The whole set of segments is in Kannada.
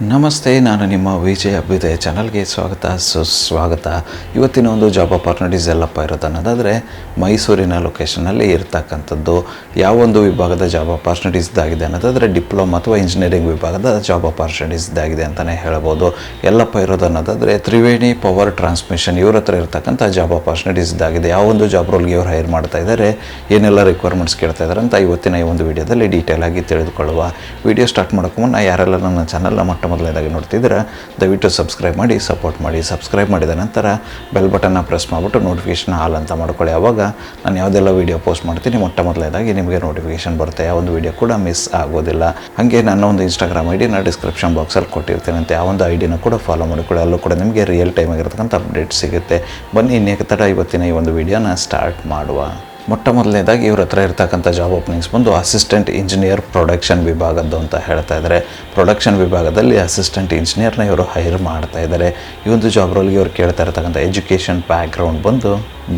ನಮಸ್ತೆ, ನಾನು ನಿಮ್ಮ ವಿಜಯ ಅಭ್ಯುದಯ ಚಾನಲ್ಗೆ ಸ್ವಾಗತ, ಸುಸ್ವಾಗತ. ಇವತ್ತಿನ ಒಂದು ಜಾಬ್ ಅಪಾರ್ಚುನಿಟೀಸ್ ಎಲ್ಲಪ್ಪ ಇರೋದು ಅನ್ನೋದಾದರೆ ಮೈಸೂರಿನ ಲೊಕೇಶನಲ್ಲಿ ಇರ್ತಕ್ಕಂಥದ್ದು. ಯಾವೊಂದು ವಿಭಾಗದ ಜಾಬ್ ಅಪಾರ್ಚುನಿಟೀಸ್ ಇದಾಗಿದೆ ಅನ್ನೋದಾದರೆ ಡಿಪ್ಲೊಮಾ ಅಥವಾ ಇಂಜಿನಿಯರಿಂಗ್ ವಿಭಾಗದ ಜಾಬ್ ಅಪಾರ್ಚುನಿಟೀಸ್ ಇದಾಗಿದೆ ಅಂತಲೇ ಹೇಳ್ಬೋದು. ಎಲ್ಲಪ್ಪ ಇರೋದು ಅನ್ನೋದಾದರೆ ತ್ರಿವೇಣಿ ಪವರ್ ಟ್ರಾನ್ಸ್ಮಿಷನ್ ಇವ್ರ ಹತ್ರ ಇರ್ತಕ್ಕಂಥ ಜಾಬ್ ಅಪಾರ್ಚುನಿಟೀಸ್ ಇದಾಗಿದೆ. ಯಾವೊಂದು ಜಾಬ್ ರೋಲ್ಗೆ ಇವ್ರು ಹೈರ್ ಮಾಡ್ತಾ ಇದ್ದಾರೆ ಏನೆಲ್ಲ ರಿಕ್ವೈರ್ಮೆಂಟ್ಸ್ ಕೇಳ್ತಾ ಇದ್ದಾರೆ ಅಂತ ಇವತ್ತಿನ ಈ ಒಂದು ವಿಡಿಯೋದಲ್ಲಿ ಡೀಟೇಲ್ ಆಗಿ ತಿಳಿದುಕೊಳ್ಳುವ. ವಿಡಿಯೋ ಸ್ಟಾರ್ಟ್ ಮಾಡೋಕ್ಕೂ ಮುನ್ನ ಯಾರೆಲ್ಲ ನನ್ನ ಚಾನಲ್ನ ಮೊಟ್ಟ ಮೊದಲನೇದಾಗಿ ನೋಡ್ತಿದ್ರೆ ದಯವಿಟ್ಟು ಸಬ್ಸ್ಕ್ರೈಬ್ ಮಾಡಿ, ಸಪೋರ್ಟ್ ಮಾಡಿ, ಸಬ್ಸ್ಕ್ರೈಬ್ ಮಾಡಿದ ನಂತರ ಬೆಲ್ ಬಟನ್ನ ಪ್ರೆಸ್ ಮಾಡಿಬಿಟ್ಟು ನೋಟಿಫಿಕೇಷನ್ ಆಲ್ ಅಂತ ಮಾಡ್ಕೊಳ್ಳಿ. ಆವಾಗ ನಾನು ಯಾವುದೆಲ್ಲ ವೀಡಿಯೋ ಪೋಸ್ಟ್ ಮಾಡ್ತೀನಿ, ಮೊಟ್ಟ ಮೊದಲನೇದಾಗಿ ನಿಮಗೆ ನೋಟಿಫಿಕೇಷನ್ ಬರುತ್ತೆ. ಯಾವ ಒಂದು ವೀಡಿಯೋ ಕೂಡ ಮಿಸ್ ಆಗೋದಿಲ್ಲ. ಹಾಗೆ ನನ್ನ ಒಂದು ಇನ್ಸ್ಟಾಗ್ರಾಮ್ ಐ ಡಿನ ಡಿಸ್ಕ್ರಿಪ್ಷನ್ ಬಾಕ್ಸಲ್ಲಿ ಕೊಟ್ಟಿರ್ತೇನೆ ಅಂತ. ಆ ಒಂದು ಐ ಡಿನ ಕೂಡ ಫಾಲೋ ಮಾಡಿಕೊಳ್ಳಿ. ಅಲ್ಲೂ ಕೂಡ ನಿಮಗೆ ರಿಯಲ್ ಟೈಮ್ ಆಗಿರ್ತಕ್ಕಂಥ ಅಪ್ಡೇಟ್ ಸಿಗುತ್ತೆ. ಬನ್ನಿ ಇನ್ನೇಕ ತಡ ಇವತ್ತಿನ ಈ ಒಂದು ವೀಡಿಯೋನ ಸ್ಟಾರ್ಟ್ ಮಾಡುವ. ಮೊಟ್ಟ ಮೊದಲನೇದಾಗಿ ಇವ್ರ ಹತ್ರ ಇರ್ತಕ್ಕಂಥ ಜಾಬ್ ಓಪನಿಂಗ್ಸ್ ಬಂದು ಅಸಿಸ್ಟೆಂಟ್ ಇಂಜಿನಿಯರ್ ಪ್ರೊಡಕ್ಷನ್ ವಿಭಾಗದ್ದು ಅಂತ ಹೇಳ್ತಾ ಇದ್ದಾರೆ ಪ್ರೊಡಕ್ಷನ್ ವಿಭಾಗದಲ್ಲಿ ಅಸಿಸ್ಟೆಂಟ್ ಇಂಜಿನಿಯರ್ನ ಇವರು ಹೈರ್ ಮಾಡ್ತಾ ಇದ್ದಾರೆ ಈ ಒಂದು ಜಾಬ್ ರೋಲ್ಗೆ ಇವ್ರು ಕೇಳ್ತಾ ಇರ್ತಕ್ಕಂಥ ಎಜುಕೇಷನ್ ಬ್ಯಾಕ್ಗ್ರೌಂಡ್ ಬಂದು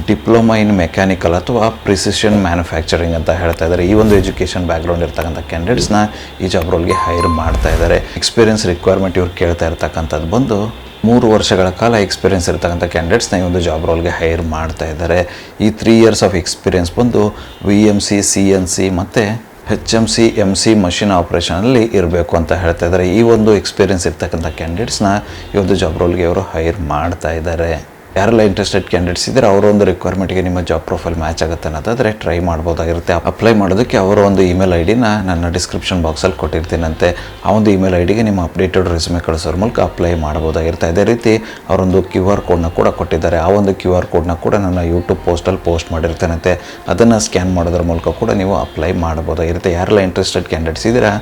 ಡಿಪ್ಲೊಮಾ ಇನ್ ಮೆಕ್ಯಾನಿಕಲ್ ಅಥವಾ ಪ್ರಿಸಿಷನ್ ಮ್ಯಾನುಫ್ಯಾಕ್ಚರಿಂಗ್ ಅಂತ ಹೇಳ್ತಾ ಇದ್ದಾರೆ ಈ ಒಂದು ಎಜುಕೇಷನ್ ಬ್ಯಾಕ್ಗ್ರೌಂಡ್ ಇರ್ತಕ್ಕಂಥ ಕ್ಯಾಂಡಿಡೇಟ್ಸ್ನ ಈ ಜಾಬ್ ರೋಲ್ಗೆ ಹೈರ್ ಮಾಡ್ತಾ ಇದ್ದಾರೆ ಎಕ್ಸ್ಪೀರಿಯನ್ಸ್ ರಿಕ್ವೈರ್ಮೆಂಟ್ ಇವ್ರು ಕೇಳ್ತಾ ಇರ್ತಕ್ಕಂಥದ್ದು ಬಂದು ಮೂರು ವರ್ಷಗಳ ಕಾಲ ಎಕ್ಸ್ಪೀರಿಯನ್ಸ್ ಇರ್ತಕ್ಕಂಥ ಕ್ಯಾಂಡಿಡೇಟ್ಸ್ನ ಈ ಒಂದು ಜಾಬ್ ರೋಲ್ಗೆ ಹೈರ್ ಮಾಡ್ತಾ ಇದ್ದಾರೆ. ಈ ತ್ರೀ ಇಯರ್ಸ್ ಆಫ್ ಎಕ್ಸ್ಪೀರಿಯನ್ಸ್ ಬಂದು V M C C N C ಮತ್ತು H M C M C machine ಆಪ್ರೇಷನಲ್ಲಿ ಇರಬೇಕು ಅಂತ ಹೇಳ್ತಾ ಇದ್ದಾರೆ. ಈ ಒಂದು ಎಕ್ಸ್ಪೀರಿಯನ್ಸ್ ಇರ್ತಕ್ಕಂಥ ಕ್ಯಾಂಡಿಡೇಟ್ಸ್ನ ಈ ಒಂದು ಜಾಬ್ ರೋಲ್ಗೆ ಅವರು ಹೈರ್ ಮಾಡ್ತಾ ಇದ್ದಾರೆ. ಯಾರೆಲ್ಲ ಇಂಟ್ರೆಸ್ಟೆಡ್ ಕ್ಯಾಂಡಿಡೇಟ್ಸ್ ಇದ್ದರೆ ಅವರ ಒಂದು ರಿಕ್ವೈರ್ಮೆಂಟ್ಗೆ ನಿಮ್ಮ ಜಾಬ್ ಪ್ರೊಫೈಲ್ ಮ್ಯಾಚ್ ಆಗುತ್ತೆ ಅನ್ನೋದಾದರೆ ಟ್ರೈ ಮಾಡ್ಬೋದಾಗಿರುತ್ತೆ. ಅಪ್ಲೈ ಮಾಡೋದಕ್ಕೆ ಅವರ ಒಂದು ಇಮೇಲ್ ಐ ಡಿನ ನನ್ನ ಡಿಸ್ಕ್ರಿಪ್ಷನ್ ಬಾಕ್ಸಲ್ಲಿ ಕೊಟ್ಟಿರ್ತೀನಂತೆ. ಆ ಒಂದು ಇಮೇಲ್ ಐ ಡಿಗೆ ನಿಮ್ಮ ಅಪ್ಡೇಟೆಡ್ ರೆಸ್ಯೂಮೆ ಕಳಿಸೋರ ಮೂಲಕ ಅಪ್ಲೈ ಮಾಡ್ಬೋದಾಗಿರುತ್ತೆ. ಅದೇ ರೀತಿ ಅವರೊಂದು ಕ್ಯೂ ಆರ್ ಕೋಡ್ನ ಕೂಡ ಕೊಟ್ಟಿದ್ದಾರೆ. ಆ ಒಂದು ಕ್ಯೂ ಆರ್ ಕೋಡ್ನ ಕೂಡ ನನ್ನ ಯೂಟ್ಯೂಬ್ ಪೋಸ್ಟಲ್ಲಿ ಪೋಸ್ಟ್ ಮಾಡಿರ್ತೇನಂತೆ. ಅದನ್ನು ಸ್ಕ್ಯಾನ್ ಮಾಡೋದ್ರ ಮೂಲಕ ಕೂಡ ನೀವು ಅಪ್ಲೈ ಮಾಡ್ಬೋದಾಗಿರುತ್ತೆ ಯಾರೆಲ್ಲ ಇಂಟ್ರೆಸ್ಟೆಡ್ ಕ್ಯಾಂಡಿಡೇಟ್ಸ್ ಇದ್ದೀರಾ,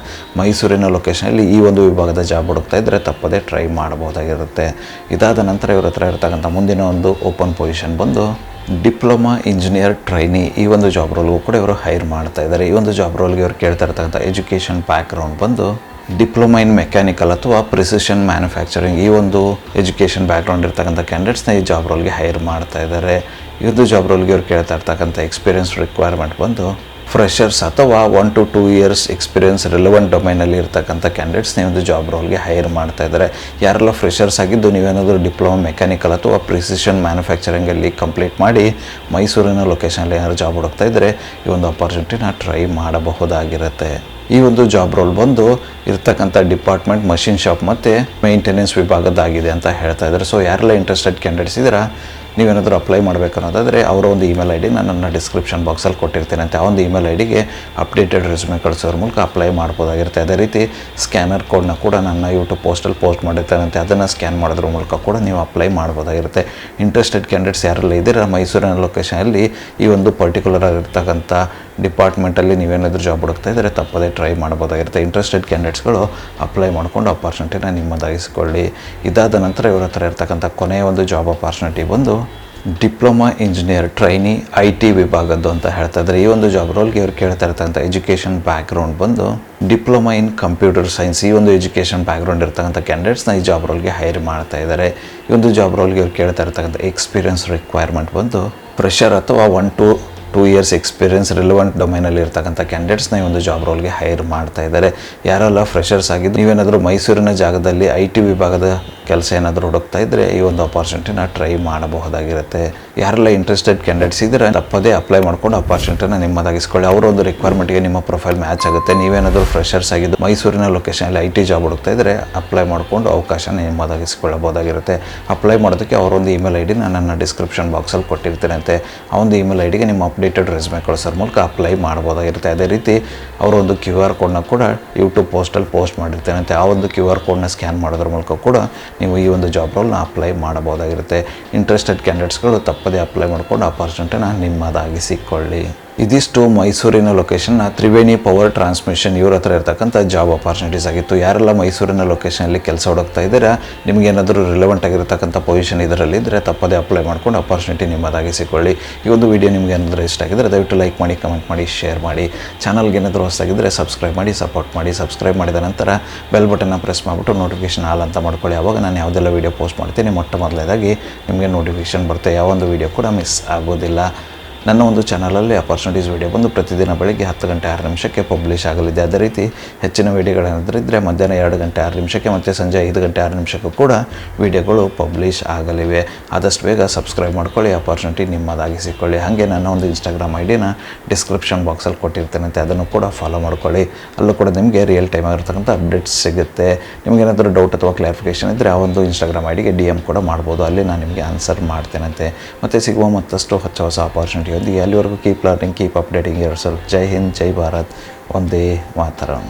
ಮೈಸೂರಿನ ಲೊಕೇಶನಲ್ಲಿ ಈ ಒಂದು ವಿಭಾಗದ ಜಾಬ್ ಹುಡುಕ್ತಾ ಇದ್ದರೆ ತಪ್ಪದೇ ಟ್ರೈ ಮಾಡ್ಬೋದಾಗಿರುತ್ತೆ ಇದಾದ ನಂತರ ಇವ್ರ ಹತ್ರ ಇರ್ತಕ್ಕಂಥ ಮುಂದಿನ ಒಂದು ಓಪನ್ ಪೊಸಿಷನ್ ಬಂದು ಡಿಪ್ಲೊಮಾ ಇಂಜಿನಿಯರ್ ಟ್ರೈನಿ ಈ ಒಂದು ಜಾಬ್ ರೋಲ್ಗೂ ಕೂಡ ಇವರು ಹೈರ್ ಮಾಡ್ತಾ ಇದ್ದಾರೆ. ಈ ಒಂದು ಜಾಬ್ ರೋಲ್ಗೆ ಇವರು ಕೇಳ್ತಾ ಇರ್ತಕ್ಕಂಥ ಎಜುಕೇಷನ್ ಬ್ಯಾಕ್ಗ್ರೌಂಡ್ ಬಂದು ಡಿಪ್ಲೊಮಾ ಇನ್ ಮೆಕ್ಯಾನಿಕಲ್ ಅಥವಾ ಪ್ರಿಸಿಷನ್ ಮ್ಯಾನುಫ್ಯಾಕ್ಚರಿಂಗ್ ಈ ಒಂದು ಎಜುಕೇಷನ್ ಬ್ಯಾಕ್ಗ್ರೌಂಡ್ ಇರ್ತಕ್ಕಂಥ ಕ್ಯಾಂಡಿಡೇಟ್ಸ್ನ ಈ ಜಾಬ್ ರೋಲ್ಗೆ ಹೈರ್ ಮಾಡ್ತಾ ಇದ್ದಾರೆ. ಇವ್ರದ್ದು ಜಾಬ್ ರೋಲ್ಗೆ ಇವ್ರು ಕೇಳ್ತಾ ಇರ್ತಕ್ಕಂಥ ಎಕ್ಸ್ಪೀರಿಯನ್ಸ್ ರಿಕ್ವೈರ್ಮೆಂಟ್ ಬಂದು ಫ್ರೆಷರ್ಸ್ ಅಥವಾ one to two years experience relevant ಡೊಮೈನಲ್ಲಿ ಇರ್ತಕ್ಕಂಥ ಕ್ಯಾಂಡಿಡೇಟ್ಸ್ ಒಂದು ಜಾಬ್ ರೋಲ್ಗೆ ಹೈರ್ ಮಾಡ್ತಾ ಇದ್ದಾರೆ ಯಾರೆಲ್ಲ ಫ್ರೆಷರ್ಸ್ ಆಗಿದ್ದು ನೀವೇನಾದರೂ ಡಿಪ್ಲೊಮಾ ಮೆಕ್ಯಾನಿಕಲ್ ಅಥವಾ ಪ್ರಿಸಿಷನ್ ಮ್ಯಾನುಫ್ಯಾಕ್ಚರಿಂಗಲ್ಲಿ ಕಂಪ್ಲೀಟ್ ಮಾಡಿ ಮೈಸೂರಿನ ಲೊಕೇಶನಲ್ಲಿ ಏನಾದ್ರು ಜಾಬ್ ಹುಡುಕ್ತಾ ಇದ್ದರೆ ಈ ಒಂದು ಅಪಾರ್ಚುನಿಟಿನ ಟ್ರೈ ಮಾಡಬಹುದಾಗಿರುತ್ತೆ. ಈ ಒಂದು ಜಾಬ್ ರೋಲ್ ಬಂದು ಇರ್ತಕ್ಕಂಥ ಡಿಪಾರ್ಟ್ಮೆಂಟ್ ಮಷಿನ್ ಶಾಪ್ ಮತ್ತು ಮೇಂಟೆನೆನ್ಸ್ ವಿಭಾಗದಾಗಿದೆ ಅಂತ ಹೇಳ್ತಾ ಇದ್ದಾರೆ. ಸೊ ಯಾರೆಲ್ಲ ಇಂಟ್ರೆಸ್ಟೆಡ್ ಕ್ಯಾಂಡಿಡೇಟ್ಸ್ ಇದ್ದೀರಾ ನೀವೇನಾದರೂ ಅಪ್ಲೈ ಮಾಡಬೇಕನ್ನೋದಾದರೆ ಅವರ ಒಂದು ಇಮೇಲ್ ಐ ಡಿ ನಾನು ನನ್ನ ಡಿಸ್ಕ್ರಿಪ್ಷನ್ ಬಾಕ್ಸಲ್ಲಿ ಕೊಟ್ಟಿರ್ತೇನೆ ಅಂತ ಆ ಒಂದು ಇಮೇಲ್ ಐ ಡಿಗೆ ಅಪ್ಡೇಟೆಡ್ ರೆಸ್ಯೂಮೆ ಕಳಿಸೋದ್ರ ಮೂಲಕ ಅಪ್ಲೈ ಮಾಡ್ಬೋದಾಗಿರುತ್ತೆ. ಅದೇ ರೀತಿ ಸ್ಕ್ಯಾನರ್ ಕೋಡ್ನ ಕೂಡ ನನ್ನ ಯೂಟ್ಯೂಬ್ ಪೋಸ್ಟಲ್ಲಿ ಪೋಸ್ಟ್ ಮಾಡಿರ್ತಾರಂತೆ ಅದನ್ನು ಸ್ಕ್ಯಾನ್ ಮಾಡೋದ್ರ ಮೂಲಕ ಕೂಡ ನೀವು ಅಪ್ಲೈ ಮಾಡ್ಬೋದಾಗಿರುತ್ತೆ. ಇಂಟ್ರೆಸ್ಟೆಡ್ ಕ್ಯಾಂಡಿಡೇಟ್ಸ್ ಯಾರೆಲ್ಲ ಇದ್ದೀರಾ, ಮೈಸೂರಿನ ಲೊಕೇಶನಲ್ಲಿ ಈ ಒಂದು ಪರ್ಟಿಕ್ಯುಲರ್ ಆಗಿರ್ತಕ್ಕಂಥ ಡಿಪಾರ್ಟ್ಮೆಂಟಲ್ಲಿ ನೀವೇನಾದರೂ ಜಾಬ್ ಹುಡುಕ್ತಾ ಇದ್ದರೆ ತಪ್ಪದೇ ಟ್ರೈ ಮಾಡ್ಬೋದಾಗಿರುತ್ತೆ. ಇಂಟ್ರೆಸ್ಟೆಡ್ ಕ್ಯಾಂಡಿಡೇಟ್ಸ್ಗಳು ಅಪ್ಲೈ ಮಾಡಿಕೊಂಡು ಅಪಾರ್ಚುನಿಟಿನ ನಿಮ್ಮದಾಗಿಸಿಕೊಳ್ಳಿ. ಇದಾದ ನಂತರ ಇವರ ಹತ್ರ ಇರ್ತಕ್ಕಂಥ ಕೊನೆಯ ಒಂದು ಜಾಬ್ ಅಪಾರ್ಚುನಿಟಿ ಬಂದು diploma engineer, trainee, I T ವಿಭಾಗದ್ದು ಅಂತ ಹೇಳ್ತಾ ಇದ್ದಾರೆ. ಈ ಒಂದು ಜಾಬ್ ರೋಲ್ಗೆ ಇವ್ರು ಕೇಳ್ತಾ ಇರ್ತಕ್ಕಂಥ ಎಜುಕೇಷನ್ ಬ್ಯಾಕ್ಗ್ರೌಂಡ್ ಬಂದು ಡಿಪ್ಲೊಮಾ ಇನ್ ಕಂಪ್ಯೂಟರ್ ಸೈನ್ಸ್ ಈ ಒಂದು ಎಜುಕೇಷನ್ ಬ್ಯಾಕ್ಗ್ರೌಂಡ್ ಇರ್ತಕ್ಕಂಥ ಕ್ಯಾಂಡಿಡೇಟ್ಸ್ನ ಈ ಜಾಬ್ ರೋಲ್ಗೆ ಹೈರ್ ಮಾಡ್ತಾ ಇದ್ದಾರೆ. ಈ ಒಂದು ಜಾಬ್ ರೋಲ್ಗೆ ಇವ್ರು ಕೇಳ್ತಾ ಇರ್ತಕ್ಕಂಥ ಎಕ್ಸ್ಪೀರಿಯನ್ಸ್ ರಿಕ್ವೈರ್ಮೆಂಟ್ ಬಂದು ಪ್ರೆಷರ್ ಅಥವಾ one to two years experience relevant ಡೊಮೈನಲ್ಲಿ ಇರ್ತಕ್ಕಂಥ ಕ್ಯಾಂಡಿಡೇಟ್ಸ್ನ ಈ ಒಂದು ಜಾಬ್ ರೋಲ್ಗೆ ಹೈರ್ ಮಾಡ್ತಾ ಇದ್ದಾರೆ. ಯಾರೆಲ್ಲ ಫ್ರೆಷರ್ಸ್ ಆಗಿದ್ದು, ನೀವೇನಾದರೂ ಮೈಸೂರಿನ ಜಾಗದಲ್ಲಿ ಐ ಟಿ ವಿಭಾಗದ ಕೆಲಸ ಏನಾದರೂ ಹುಡುಕ್ತಾ ಇದ್ದರೆ ಈ ಒಂದು ಅಪಾರ್ಚುನಿಟಿನ ಟ್ರೈ ಮಾಡಬಹುದಾಗಿರುತ್ತೆ. ಯಾರೆಲ್ಲ ಇಂಟ್ರೆಸ್ಟೆಡ್ ಕ್ಯಾಂಡಿಡೇಟ್ಸ್ ಇದ್ದರೆ, ತಪ್ಪದೇ ಅಪ್ಲೈ ಮಾಡ್ಕೊಂಡು ಅಪಾರ್ಚುನಿಟಿನ ನಿಮ್ಮದಾಗಿಸ್ಕೊಳ್ಳಿ. ಅವರೊಂದು ರಿಕ್ವೈರ್ಮೆಂಟ್ಗೆ ನಿಮ್ಮ ಪ್ರೊಫೈಲ್ ಮ್ಯಾಚ್ ಆಗುತ್ತೆ. ನೀವೇನಾದರೂ ಫ್ರೆಷರ್ಸ್ ಆಗಿದ್ದು ಮೈಸೂರಿನ ಲೊಕೇಶನಲ್ಲಿ ಐ ಟಿ ಜಾಬ್ ಹುಡುಕ್ತಾ ಇದ್ದರೆ ಅಪ್ಲೈ ಮಾಡಿಕೊಂಡು ಅವಕಾಶನ ನಿಮ್ಮದಾಗಿಸ್ಕೊಳ್ಳಬಹುದಾಗಿರುತ್ತೆ. ಅಪ್ಲೈ ಮಾಡೋದಕ್ಕೆ ಅವರೊಂದು ಇಮೇಲ್ ಐ ಡಿನ ನಾನು ನನ್ನ ಡಿಸ್ಕ್ರಿಪ್ಷನ್ ಬಾಕ್ಸಲ್ಲಿ ಕೊಟ್ಟಿರ್ತೀನಂತೆ. ಆ ಒಂದು ಇಮೇಲ್ ಐ ಡಿಗೆ ನಿಮ್ಮ ಅಪ್ಡೇಟೆಡ್ ರೆಸ್ಮೆ ಕಳಿಸೋದ್ರ ಮೂಲಕ ಅಪ್ಲೈ ಮಾಡ್ಬೋದಾಗಿರುತ್ತೆ ಅದೇ ರೀತಿ ಅವರೊಂದು ಕ್ಯೂ ಆರ್ ಕೋಡ್ನ ಕೂಡ ಯೂಟ್ಯೂಬ್ ಪೋಸ್ಟಲ್ಲಿ ಪೋಸ್ಟ್ ಮಾಡಿರ್ತೇನಂತೆ. ಆ ಒಂದು ಕ್ಯೂ ಆರ್ ಕೋಡ್ನ ಸ್ಕ್ಯಾನ್ ಮಾಡೋದ್ರ ಮೂಲಕ ಕೂಡ ನೀವು ಈ ಒಂದು ಜಾಬ್ ರೋಲ್ನ ಅಪ್ಲೈ ಮಾಡಬಹುದಾಗಿರುತ್ತೆ. ಇಂಟ್ರೆಸ್ಟೆಡ್ ಕ್ಯಾಂಡಿಡೇಟ್ಸ್ಗಳು ತಪ್ಪದೇ ಅಪ್ಲೈ ಮಾಡ್ಕೊಂಡು ಅಪಾರ್ಚುನಿಟಿನ ನಿಮ್ಮದಾಗಿಸಿಕೊಳ್ಳಿ. ಇದಿಷ್ಟು ಮೈಸೂರಿನ ಲೊಕೇಶನ್ನ ತ್ರಿವೇಣಿ ಪವರ್ ಟ್ರಾನ್ಸ್ಮಿಷನ್ ಇವ್ರ ಹತ್ರ ಇರ್ತಕ್ಕಂಥ ಜಾಬ್ ಅಪಾರ್ಚುನಿಟೀಸ್ ಆಗಿತ್ತು. ಯಾರೆಲ್ಲ ಮೈಸೂರಿನ ಲೊಕೇಶನಲ್ಲಿ ಕೆಲಸ ಹುಡುಕ್ತಾ ಇದ್ದೀರಾ, ನಿಮ್ಗೆ ಏನಾದರೂ ರಿಲೆವೆಂಟ್ ಆಗಿರ್ತಕ್ಕಂಥ ಪೊಸಿಷನ್ ಇದರಲ್ಲಿ ಇದ್ದರೆ ತಪ್ಪದೇ ಅಪ್ಲೈ ಮಾಡ್ಕೊಂಡು ಅಪಾರ್ಚುನಿಟಿ ನಿಮ್ಮದಾಗಿಸಿಕೊಳ್ಳಿ ಈ ಒಂದು ವಿಡಿಯೋ ನಿಮ್ಗೆ ಏನಾದರೂ ಇಷ್ಟ ಆಗಿದ್ದರೆ ದಯವಿಟ್ಟು ಲೈಕ್ ಮಾಡಿ ಕಮೆಂಟ್ ಮಾಡಿ ಶೇರ್ ಮಾಡಿ. ಚಾನಲ್ಗೆ ಏನಾದರೂ ಹೊಸದಾಗಿದ್ದರೆ ಸಬ್ಸ್ಕ್ರೈಬ್ ಮಾಡಿ ಸಪೋರ್ಟ್ ಮಾಡಿ. ಸಬ್ಸ್ಕ್ರೈಬ್ ಮಾಡಿದ ನಂತರ ಬೆಲ್ ಬಟನ್ನ ಪ್ರೆಸ್ ಮಾಡಿಬಿಟ್ಟು ನೋಟಿಫಿಕೇಶನ್ ಆಲ್ ಅಂತ ಮಾಡ್ಕೊಳ್ಳಿ. ಆವಾಗ ನಾನು ಯಾವುದೆಲ್ಲ ವೀಡಿಯೋ ಪೋಸ್ಟ್ ಮಾಡ್ತೀನಿ, ಮೊಟ್ಟ ಮೊದಲೇದಾಗಿ ನಿಮಗೆ ನೋಟಿಫಿಕೇಷನ್ ಬರುತ್ತೆ. ಯಾವೊಂದು ವೀಡಿಯೋ ಕೂಡ ಮಿಸ್ ಆಗೋದಿಲ್ಲ. ನನ್ನ ಒಂದು ಚಾನಲಲ್ಲಿ ಅಪರ್ಚುನಿಟೀಸ್ ವಿಡಿಯೋ ಬಂದು ಪ್ರತಿದಿನ ಬೆಳಗ್ಗೆ ಹತ್ತು ಗಂಟೆ ಆರು ನಿಮಿಷಕ್ಕೆ ಪಬ್ಲಿಷ್ ಆಗಲಿದೆ. ಅದೇ ರೀತಿ ಹೆಚ್ಚಿನ ವಿಡಿಯೋಗಳೇನಾದರೂ ಇದ್ದರೆ ಮಧ್ಯಾಹ್ನ ಎರಡು ಗಂಟೆ ಆರು ನಿಮಿಷಕ್ಕೆ ಮತ್ತು ಸಂಜೆ ಐದು ಗಂಟೆ ಆರು ನಿಮಿಷಕ್ಕೂ ಕೂಡ ವಿಡಿಯೋಗಳು ಪಬ್ಲಿಷ್ ಆಗಲಿವೆ. ಆದಷ್ಟು ಬೇಗ ಸಬ್ಸ್ಕ್ರೈಬ್ ಮಾಡ್ಕೊಳ್ಳಿ ಅಪರ್ಚುನಿಟಿ ನಿಮ್ಮದಾಗಿ ಸಿಕ್ಕೊಳ್ಳಿ ಹಾಗೆ ನನ್ನ ಒಂದು ಇನ್ಸ್ಟಾಗ್ರಾಮ್ ಐಡಿನ ಡಿನ ಡಿಸ್ಕ್ರಿಪ್ಷನ್ ಬಾಕ್ಸಲ್ಲಿ ಕೊಟ್ಟಿರ್ತೇನಂತೆ ಅದನ್ನು ಕೂಡ ಫಾಲೋ ಮಾಡ್ಕೊಳ್ಳಿ. ಅಲ್ಲೂ ಕೂಡ ನಿಮಗೆ ರಿಯಲ್ ಟೈಮ್ ಆಗಿರ್ತಕ್ಕಂಥ ಅಪ್ಡೇಟ್ಸ್ ಸಿಗುತ್ತೆ. ನಿಮಗೇನಾದರೂ ಡೌಟ್ ಅಥವಾ ಕ್ಲಾರಿಫಿಕೇಷನ್ ಇದ್ದರೆ ಆ ಒಂದು ಇನ್ಸ್ಟಾಗ್ರಾಮ್ ಐಡಿಗೆ ಡಿಗೆ ಡಿ ಎಂ ಕೂಡ ಮಾಡ್ಬೋದು. ಅಲ್ಲಿ ನಾನು ನಿಮಗೆ ಆನ್ಸರ್ ಮಾಡ್ತೇನಂತೆ. ಮತ್ತು ಸಿಗುವ ಮತ್ತಷ್ಟು ಹೊಸ ಹೊಸ ಆಪರ್ಚುನಿಟಿಯೊಂದಿಗೆ ಅಲ್ಲಿವರೆಗೂ keep learning keep updating yourself ಜೈ ಹಿಂದ್ ಜೈ ಭಾರತ್. ಒಂದೇ ಮಾತರಂ.